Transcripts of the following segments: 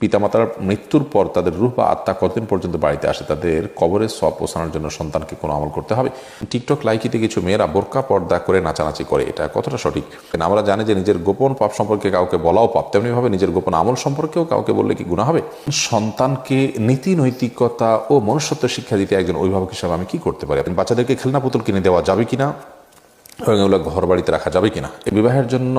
পিতামাতার মৃত্যুর পর তাদের রূহ বা আত্মা কতদিন পর্যন্ত বাড়িতে আসে, তাদের কবরে সব পোষানোর জন্য সন্তানকে কোনো আমল করতে হবে? টিকটক লাইকিতে কিছু মেয়েরা বোরকা পর্দা করে নাচানাচি করে, এটা কতটা সঠিক? আমরা জানি যে নিজের গোপন পাপ সম্পর্কে কাউকে বলাও পাপ, তেমনিভাবে নিজের গোপন আমল সম্পর্কেও কাউকে বললে কি গুণা হবে? সন্তানকে নীতি নৈতিকতা ও মনুষ্যত্ব শিক্ষা দিতে একজন অভিভাবক হিসাবে আমি কি করতে পারি? বাচ্চাদেরকে খেলনা পুতুল কিনে দেওয়া যাবে কিনা? এবং এগুলো ঘর বাড়িতে রাখা যাবে কিনা? এই বিবাহের জন্য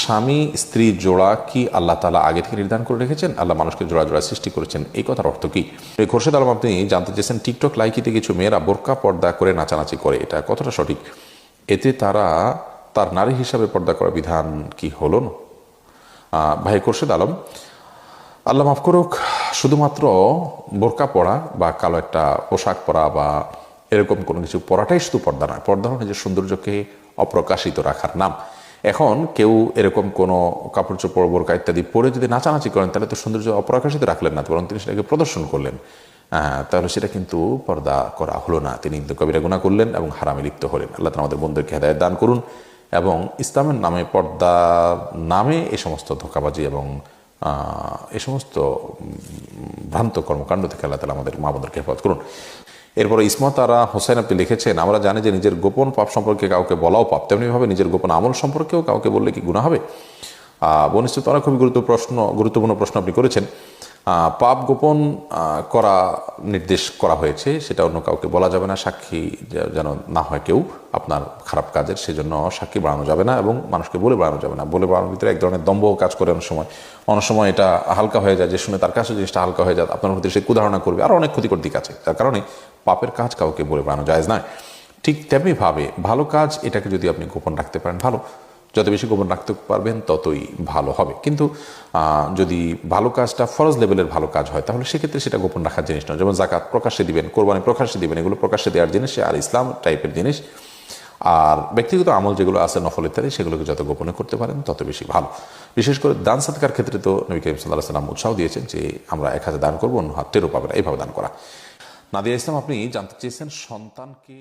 স্বামী, স্ত্রী জোড়া কি আল্লাহ তালা আগে থেকে নির্ধারণ করে রেখেছেন? আল্লাহ মানুষকে জোড়া জোড়া সৃষ্টি করেছেন। এই কথার অর্থ কি? এই খোরশেদ আলম আপনি জানতে চেয়েছেন, টিকটক লাইকিতে কিছু মেয়েরা বোরকা পর্দা করে নাচানাচি করে। এটা কতটা সঠিক? এতে তারা তার নারী হিসাবে পর্দা করার বিধান কি হলো না? ভাই খোরশেদ আলম, আল্লাহ মাফ করুক, শুধুমাত্র বোরকা পরা বা কালো একটা পোশাক পরা বা এরকম কোনো কিছু পরাটাই শুধু পর্দা নয়, পর্দা হলো নিজের সৌন্দর্যকে অপ্রকাশিত রাখার নাম। এখন কেউ এরকম কোনো কাপড় চোপড়, বোরকা ইত্যাদি পরে যদি নাচানাচি করেন, তাহলে তো সৌন্দর্য অপ্রকাশিত রাখলেন না, বরং তিনি সেটাকে প্রদর্শন করলেন। তাহলে সেটা কিন্তু পর্দা করা হলো না। তিনি কিন্তু কবিরা গুণা করলেন এবং হারামে লিপ্ত হলেন। আল্লাহ আমাদের বন্ধুকে হেদায়ত দান করুন এবং ইসলামের নামে, পর্দা নামে এ সমস্ত ধোকাবাজি এবং এ সমস্ত ভ্রান্ত কর্মকাণ্ড থেকে আল্লাহ তালা আমাদের মা বোনদেরকে হেফাজত করুন। এরপরে ইসমত আরা হোসেন আপনি লিখেছেন, আমরা জানি যে নিজের গোপন পাপ সম্পর্কে কাউকে বলাও পাপ। তেমনিভাবে নিজের গোপন আমল সম্পর্কেও কাউকে বললে কি গুণা হবে? বনিশ্চিত তারা খুবই গুরুত্ব প্রশ্ন, গুরুত্বপূর্ণ প্রশ্ন আপনি করেছেন। পাপ গোপন করা নির্দেশ করা হয়েছে, সেটা অন্য কাউকে বলা যাবে না, সাক্ষী যেন না হয় কেউ আপনার খারাপ কাজের, সেজন্য সাক্ষী বাড়ানো যাবে না এবং মানুষকে বলে বাড়ানো যাবে না। বলে বাড়ানোর ভিতরে এক ধরনের দম্ভ কাজ করে অনেক সময়। অনেক সময় এটা হালকা হয়ে যায় যে, শুনে তার কাছে জিনিসটা হালকা হয়ে যায়, আপনার প্রতি সে কুধারণা করবে। আর অনেক ক্ষতিকর দিক আছে। তার কারণে পাপের কাজ কাউকে বলে বাড়ানো যায় না। ঠিক তেমনিভাবে ভালো কাজ এটাকে যদি আপনি গোপন রাখতে পারেন, ভালো। যত বেশি গোপন রাখতে পারবেন, ততই ভালো হবে। কিন্তু যদি ভালো কাজটা ফরজ লেভেলের ভালো কাজ হয়, তাহলে সেক্ষেত্রে সেটা গোপন রাখার জিনিস নয়। যেমন জাকাত প্রকাশ্যে দিবেন, কোরবানি প্রকাশ্যে দিবেন, এগুলো প্রকাশ্যে দেওয়ার জিনিস আর ইসলাম টাইপের জিনিস। আর ব্যক্তিগত আমল যেগুলো আছে, নফল ইত্যাদি, সেগুলোকে যত গোপনে করতে পারেন, তত বেশি ভালো। বিশেষ করে দান সাদকার ক্ষেত্রে তো নবী করিম সাল্লাহ সাল্লাম উৎসাহ দিয়েছেন যে, আমরা এক হাতে দান করব, অন্য হাত টেরও পাবে না। এইভাবে দান করা। নাদিয়া ইসলাম, আপনি জানতে চেয়েছেন সন্তানকে